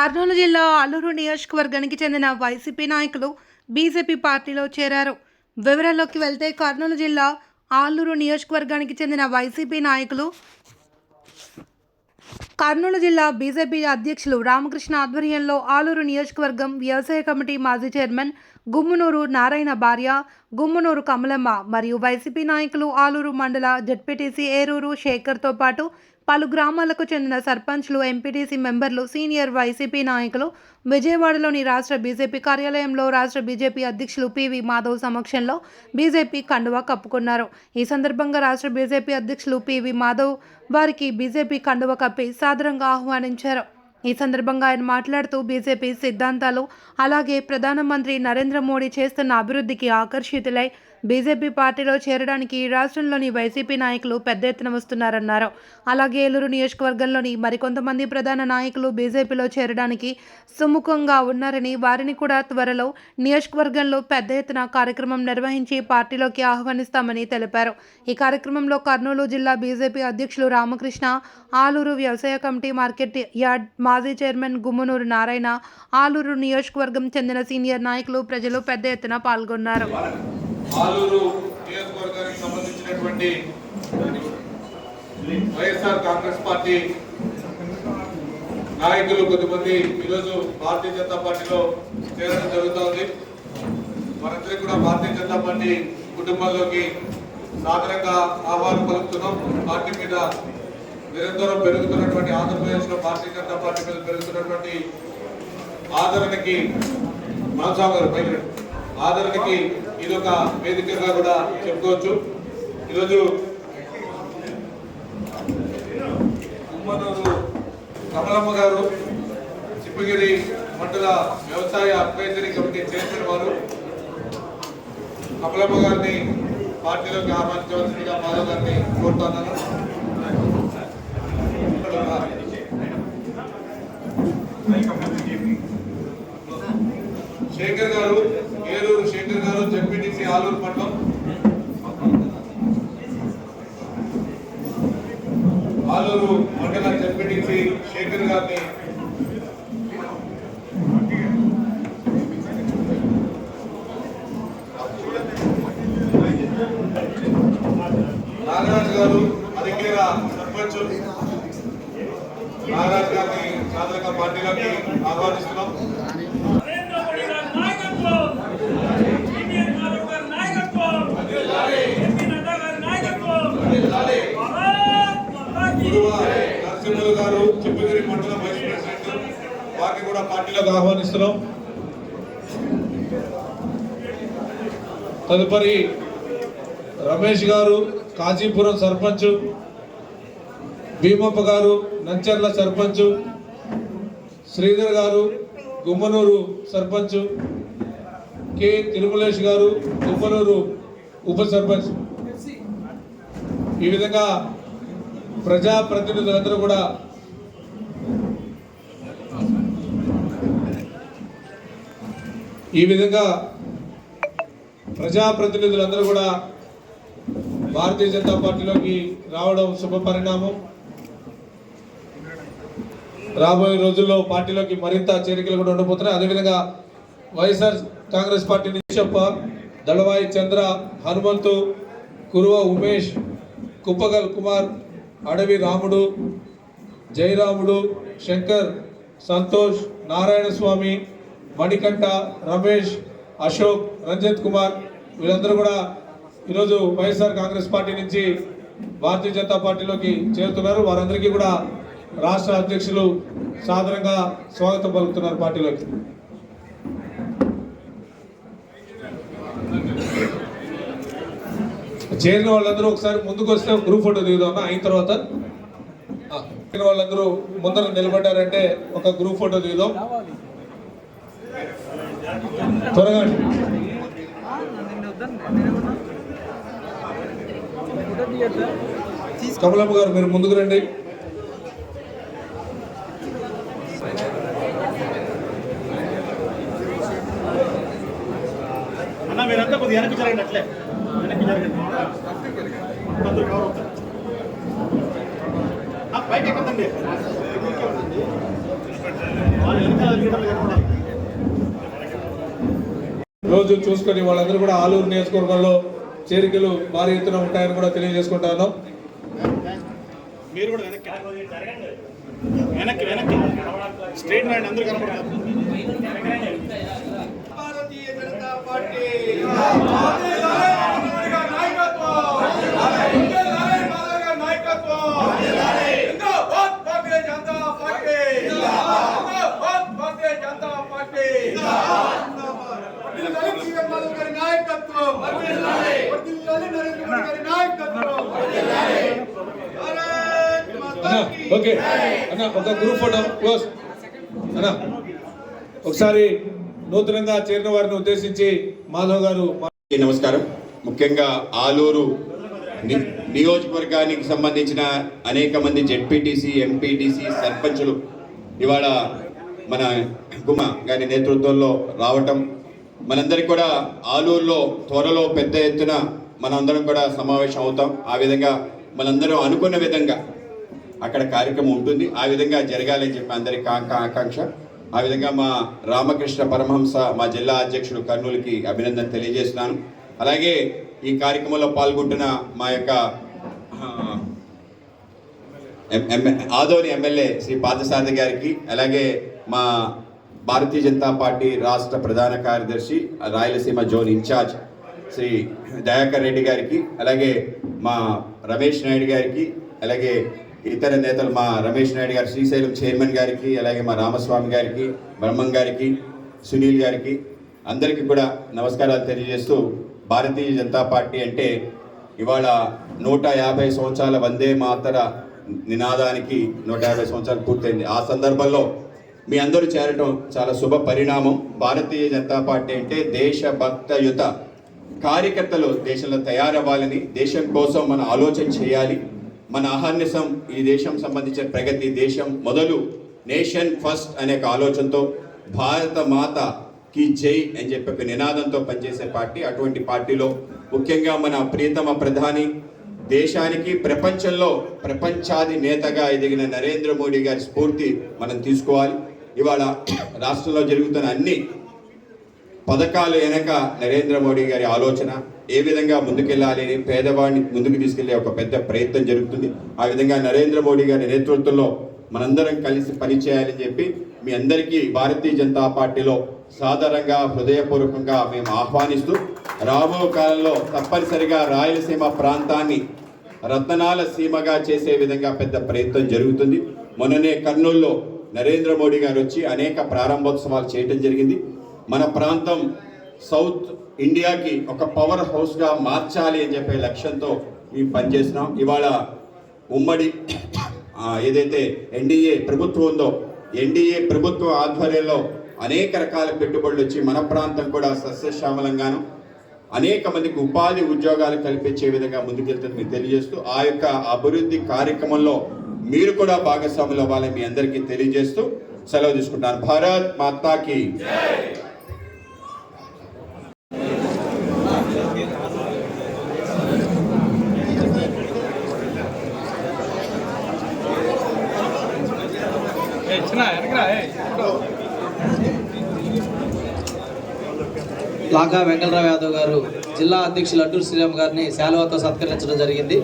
కర్నూలు జిల్లా అల్లూరు నియోజకవర్గానికి చెందిన వైసీపీ నాయకులు బీజేపీ పార్టీలో చేరారు. వివరాల్లోకి వెళ్తే కర్నూలు జిల్లా ఆలూరు నియోజకవర్గానికి చెందిన వైసీపీ నాయకులు కర్నూలు జిల్లా బీజేపీ అధ్యక్షులు రామకృష్ణ ఆధ్వర్యంలో ఆలూరు నియోజకవర్గం వ్యవసాయ కమిటీ మాజీ చైర్మన్ గుమ్మునూరు నారాయణ భార్య గుమ్మునూరు కమలమ్మ మరియు వైసీపీ నాయకులు ఆలూరు మండల జడ్పీటీసీ ఏరూరు శేఖర్తో పాటు పలు గ్రామాలకు చెందిన సర్పంచ్లు ఎంపీటీసీ మెంబర్లు సీనియర్ వైసీపీ నాయకులు విజయవాడలోని రాష్ట్ర బీజేపీ కార్యాలయంలో రాష్ట్ర బీజేపీ అధ్యక్షులు పివి మాధవ్ సమక్షంలో బీజేపీ కండువా కప్పుకున్నారు. ఈ సందర్భంగా రాష్ట్ర బీజేపీ అధ్యక్షులు పివి మాధవ్ వారికి బీజేపీ కండువ కప్పి సాదరంగా ఆహ్వానించారు. ఈ సందర్భంగా ఆయన మాట్లాడుతూ బీజేపీ సిద్ధాంతాలు అలాగే ప్రధానమంత్రి నరేంద్ర మోడీ చేస్తున్న అభివృద్ధికి ఆకర్షితులై బీజేపీ పార్టీలో చేరడానికి రాష్ట్రంలోని వైసీపీ నాయకులు పెద్ద ఎత్తున వస్తున్నారన్నారు. అలాగే ఏలూరు నియోజకవర్గంలోని మరికొంతమంది ప్రధాన నాయకులు బీజేపీలో చేరడానికి సుముఖంగా ఉన్నారని వారిని కూడా త్వరలో నియోజకవర్గంలో పెద్ద ఎత్తున కార్యక్రమం నిర్వహించి పార్టీలోకి ఆహ్వానిస్తామని తెలిపారు. ఈ కార్యక్రమంలో కర్నూలు జిల్లా బీజేపీ అధ్యక్షులు రామకృష్ణ ఆలూరు వ్యవసాయ కమిటీ మార్కెట్ యార్డ్ మాజీ చైర్మన్ గుమ్మనూరు నారాయణ ఆలూరు నియోజకవర్గం చెందిన సీనియర్ నాయకులు ప్రజలు పెద్ద ఎత్తున పాల్గొన్నారు. ఆలూరు నియోజకవర్గానికి సంబంధించినటువంటి వైఎస్ఆర్ కాంగ్రెస్ పార్టీ నాయకులు కొద్దిమంది ఈరోజు భారతీయ జనతా పార్టీలో చేరడం జరుగుతోంది మనందరికీ కూడా భారతీయ జనతా పార్టీ కుటుంబంలోకి సాధారణంగా ఆహ్వానం పలుకుతున్నాం. పార్టీ మీద నిరంతరం పెరుగుతున్నటువంటి ఆంధ్రప్రదేశ్లో భారతీయ జనతా పార్టీ మీద పెరుగుతున్నటువంటి ఆదరణకి మనసాగర్ గారు పైకి ఆదరణకి ఇది ఒక వేదికగా కూడా చెప్పుకోవచ్చు. ఈరోజు ఉమ్మనూరు కమలమ్మ గారు చిప్పగిరి మండల వ్యవసాయ అడ్వైజరీ కమిటీ చైర్మన్ వారు. కమలమ్మ గారిని పార్టీలోకి ఆహ్వానించవలసిందిగా మాధవ్ గారిని కోరుతున్నాను శేఖర్ గారు ఏలూరు శేఖర్ గారు జడ్పీటీసీ ఆలూరు పట్టణం. ఆలూరు మండల జడ్పీటీసీ శేఖర్ గారిని నాగరాజు గారు అధికేర సర్పంచ్. నాగరాజు గారిని సాధారణ పార్టీలోకి ఆహ్వానిస్తున్నాం నరేంద్ర మోడీ గారి నాయకత్వం ఇండియన్ మాధవ్ గారి నాయకత్వం ఎంపీ నడ్డా గారి నాయకత్వం భారత్ మాతా కీ గురువ నరసింహులు గారు చిప్పగిరి మండల వైస్ ప్రెసిడెంట్ వారిని కూడా ఆహ్వానిస్తున్నాం. తదుపరి రమేష్ గారు కాజీపురం సర్పంచ్ భీమప్ప గారు నంచర్ల సర్పంచ్ శ్రీధర్ గారు గుమ్మనూరు సర్పంచ్ కె తిరుమలేష్ గారు గుమ్మనూరు ఉప సర్పంచ్. ఈ విధంగా ప్రజాప్రతినిధులందరూ కూడా ఈ విధంగా ప్రజాప్రతినిధులందరూ కూడా భారతీయ జనతా పార్టీలోకి రావడం శుభ పరిణామం. రాబోయే రోజుల్లో పార్టీలోకి మరింత చేరికలు కూడా ఉండబోతున్నాయి. అదేవిధంగా వైఎస్ఆర్ కాంగ్రెస్ పార్టీ నిశ్చప్ప దళవాయి చంద్ర హనుమంతు కురువ ఉమేష్ కుప్పగల్ కుమార్ అడవి రాముడు జయరాముడు శంకర్ సంతోష్ నారాయణ స్వామి మణికంఠ రమేష్ అశోక్ రంజిత్ కుమార్ వీళ్ళందరూ కూడా ఈరోజు వైఎస్ఆర్ కాంగ్రెస్ పార్టీ నుంచి భారతీయ జనతా పార్టీలోకి చేరుతున్నారు. వారందరికీ కూడా రాష్ట్ర అధ్యక్షులు సాధారణంగా స్వాగతం పలుకుతున్నారు పార్టీలోకి. చేరిన వాళ్ళందరూ ఒకసారి ముందుకు వస్తే గ్రూప్ ఫోటో దిగుదాం అయిన తర్వాత. వాళ్ళందరూ ముందర నిలబడ్డారంటే ఒక గ్రూప్ ఫోటో దిగుదాం. త్వరగా కమలమ్మ గారు మీరు ముందుకు రండి. అన్న మీరంతా కొద్దిగా వెనక్కి జరగండి అట్లే. వెనక్కి జరగండి. అందరూ కవర్ అవుతారు. ఆ, ఎక్కదండి వాళ్ళు వెనకాల రోజు చూసుకొని వాళ్ళందరూ కూడా ఆలూరు నియోజకవర్గంలో చేరికలు భారీ ఎత్తున ఉంటాయని కూడా తెలియజేసుకుంటాను. మీరు కూడా వెనక్కి వెనక్కి వెనక్కి. స్ట్రైట్ రైట్ అందరూ కనపడతారు భారతీయ జనతా పార్టీ నాయకత్వం నాయకత్వం జిందాబాద్ భారతీయ జనతా పార్టీ జిందాబాద్ భారతీయ జనతా పార్టీ వర్ధిల్లాలి సీఎం మధు గారి నాయకత్వం వర్ధిల్లాలి నరేంద్ర మోడీ గారి నాయకత్వం భారత్ మాతా అన్న కీ ఓకే. అన్న ఒక గ్రూప్ ఫోటో క్లోజ్ అన్న ఒకసారి నూతనంగా చేరిన వారిని ఉద్దేశించి మాధవ్ గారు నమస్కారం. ముఖ్యంగా ఆలూరు ని- నియోజకవర్గానికి సంబంధించిన అనేక మంది జెడ్పీటీసీ ఎంపీటీసీ సర్పంచులు ఇవాళ మన గుమ గారి నేతృత్వంలో రావటం. మనందరికీ కూడా ఆలూరులో త్వరలో పెద్ద ఎత్తున మనందరం కూడా సమావేశం అవుతాం. ఆ విధంగా మనందరం అనుకున్న విధంగా అక్కడ కార్యక్రమం ఉంటుంది. ఆ విధంగా జరగాలని చెప్పి అందరి ఆకాంక్ష. ఆ విధంగా మా రామకృష్ణ పరమహంస మా జిల్లా అధ్యక్షుడు కర్నూలుకి అభినందన తెలియజేస్తున్నాను. అలాగే ఈ కార్యక్రమంలో పాల్గొంటున్న మా యొక్క ఎం- ఎం- ఆదోని ఎమ్మెల్యే శ్రీ పార్థసారథి గారికి అలాగే మా భారతీయ జనతా పార్టీ రాష్ట్ర ప్రధాన కార్యదర్శి రాయలసీమ జోన్ ఇన్ఛార్జ్ శ్రీ దయాకర్ రెడ్డి గారికి అలాగే మా రమేష్ నాయుడు గారికి అలాగే ఇతర నేతలు మా రమేష్ నాయుడు గారు శ్రీశైలం చైర్మన్ గారికి అలాగే మా రామస్వామి గారికి బ్రహ్మం గారికి సునీల్ గారికి అందరికీ కూడా నమస్కారాలు తెలియజేస్తూ భారతీయ జనతా పార్టీ అంటే ఇవాళ నూట యాభై సంవత్సరాల వందే మాతర నినాదానికి నూట యాభై సంవత్సరాలు పూర్తయింది. ఆ సందర్భంలో మీ అందరూ చేరటం చాలా శుభ పరిణామం. భారతీయ జనతా పార్టీ అంటే దేశభక్తయుత కార్యకర్తలు దేశంలో తయారవ్వాలని దేశం కోసం మనం ఆలోచన చేయాలి. మన అహర్నిశం ఈ దేశం సంబంధించిన ప్రగతి దేశం మొదలు నేషన్ ఫస్ట్ అనే ఒక ఆలోచనతో భారత మాత కి జై అని చెప్పి ఒక నినాదంతో పనిచేసే పార్టీ. అటువంటి పార్టీలో ముఖ్యంగా మన ప్రియతమ ప్రధాని దేశానికి ప్రపంచంలో ప్రపంచాది నేతగా ఎదిగిన నరేంద్ర మోడీ గారి స్ఫూర్తి మనం తీసుకోవాలి. ఇవాళ రాష్ట్రంలో జరుగుతున్న అన్ని పథకాలు వెనక నరేంద్ర మోడీ గారి ఆలోచన ఏ విధంగా ముందుకెళ్ళాలి అని పేదవాడిని ముందుకు తీసుకెళ్ళే ఒక పెద్ద ప్రయత్నం జరుగుతుంది. ఆ విధంగా నరేంద్ర మోడీ గారి నేతృత్వంలో మనందరం కలిసి పనిచేయాలని చెప్పి మీ అందరికీ భారతీయ జనతా పార్టీలో సాధారణంగా హృదయపూర్వకంగా మేము ఆహ్వానిస్తూ రాబో కాలంలో తప్పనిసరిగా రాయలసీమ ప్రాంతాన్ని రత్నాల సీమగా చేసే విధంగా పెద్ద ప్రయత్నం జరుగుతుంది. మొన్ననే కర్నూలులో నరేంద్ర మోడీ గారు వచ్చి అనేక ప్రారంభోత్సవాలు చేయటం జరిగింది. మన ప్రాంతం సౌత్ ఇండియాకి ఒక పవర్ హౌస్గా మార్చాలి అని చెప్పే లక్ష్యంతో మేము పనిచేస్తున్నాం. ఇవాళ ఉమ్మడి ఏదైతే ఎన్డీఏ ప్రభుత్వం ఉందో ఎన్డీఏ ప్రభుత్వ ఆధ్వర్యంలో అనేక రకాల పెట్టుబడులు వచ్చి మన ప్రాంతం కూడా సస్యశ్యామలంగాను అనేక మందికి ఉపాధి ఉద్యోగాలు కల్పించే విధంగా ముందుకెళ్తుంది మీకు తెలియజేస్తూ ఆ యొక్క అభివృద్ధి కార్యక్రమంలో మీరు కూడా భాగస్వాములు అవ్వాలని మీ అందరికీ తెలియజేస్తూ సెలవు తీసుకుంటాను భారత్ మాతాకి లాగా వెంకటరావు యాదవ్ గారు జిల్లా అధ్యక్షులు అడ్డూరు శ్రీరామ్ గారిని శాలువాతో సత్కరించడం జరిగింది.